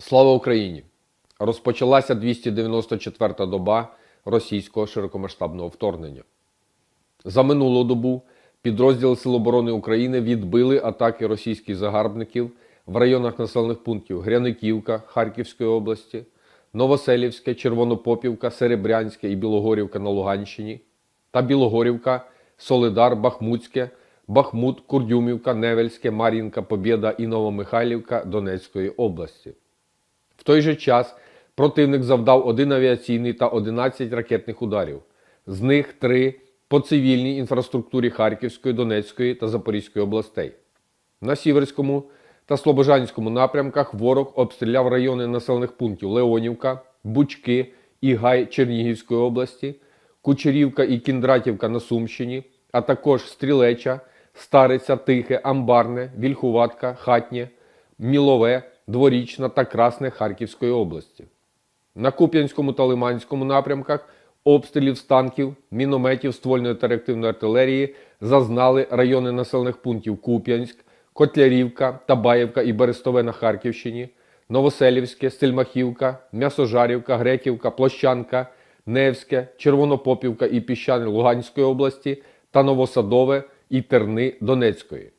Слава Україні! Розпочалася 294-та доба російського широкомасштабного вторгнення. За минулу добу підрозділи Сил оборони України відбили атаки російських загарбників в районах населених пунктів Гряниківка Харківської області, Новоселівське, Червонопопівка, Серебрянське і Білогорівка на Луганщині та Білогорівка, Солидар, Бахмутське, Бахмут, Курдюмівка, Невельське, Мар'їнка, Побєда і Новомихайлівка Донецької області. В той же час противник завдав один авіаційний та 11 ракетних ударів, з них три по цивільній інфраструктурі Харківської, Донецької та Запорізької областей. На Сіверському та Слобожанському напрямках ворог обстріляв райони населених пунктів Леонівка, Бучки і Гай Чернігівської області, Кучерівка і Кіндратівка на Сумщині, а також Стрілеча, Стариця, Тихе, Амбарне, Вільхуватка, Хатнє, Мілове, Дворічна та Красне Харківської області. На Куп'янському та Лиманському напрямках обстрілів з танків, мінометів ствольної та реактивної артилерії зазнали райони населених пунктів Куп'янськ, Котлярівка, Табаєвка і Берестове на Харківщині, Новоселівське, Стельмахівка, М'ясожарівка, Греківка, Площанка, Невське, Червонопопівка і Піщани Луганської області та Новосадове і Терни Донецької.